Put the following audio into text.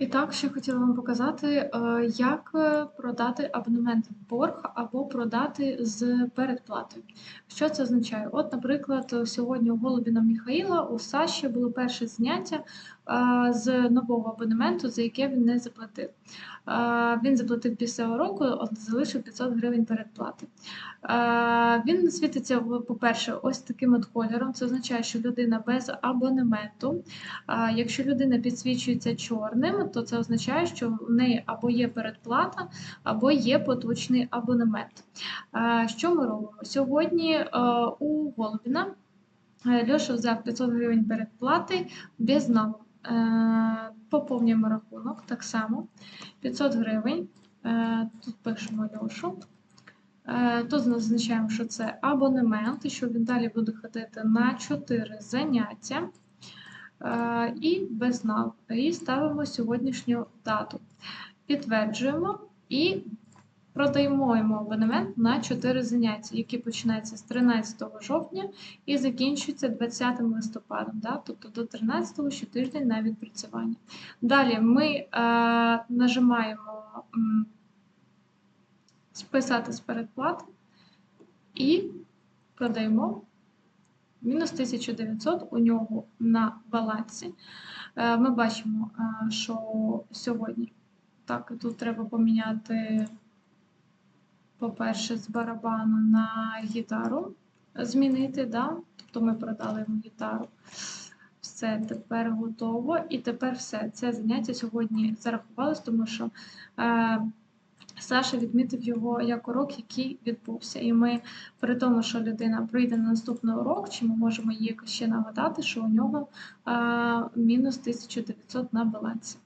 І так, ще хотіла вам показати, е, як е, продати абонемент в борг або продати з передплатою. Що це означає? От, наприклад, сьогодні у Голубіна Міхаїла у Саші було перше заняття е, з нового абонементу, за яке він не заплатив. Він заплатив після уроку, от залишив 500 гривень передплати. Він світиться, по-перше, ось таким от кольором. Це означає, що людина без абонементу. Якщо людина підсвічується чорним, то це означає, що в неї або є передплата, або є поточний абонемент. Що ми робимо? Сьогодні е, у Голубіна е, Льоша взяв 500 гривень передплати без. Е, Поповнюємо рахунок так само. 500 гривень. Е, Тут пишемо Льошу. Е, Тут зазначаємо, що це абонемент, і що він далі буде ходити на 4 заняття. Е, І без нав. І ставимо сьогоднішню дату. Підтверджуємо і продаємо абонемент на 4 заняття, які починаються з 13 жовтня і закінчуються 20 листопада, да? тобто до 13 ще тиждень на відпрацювання. Далі ми е, нажимаємо списати з передплати і продаємо мінус 1900 у нього на балансі. Е, Ми бачимо, е, що сьогодні так, тут треба поміняти, по-перше, з барабану на гітару змінити, да? тобто ми продали йому гітару. Все, тепер готово. І тепер все. Це заняття сьогодні зарахувалось, тому що е, Саша відмітив його як урок, який відбувся. І ми, при тому, що людина прийде на наступний урок, чи ми можемо їй ще нагадати, що у нього е, мінус 1900 на балансі.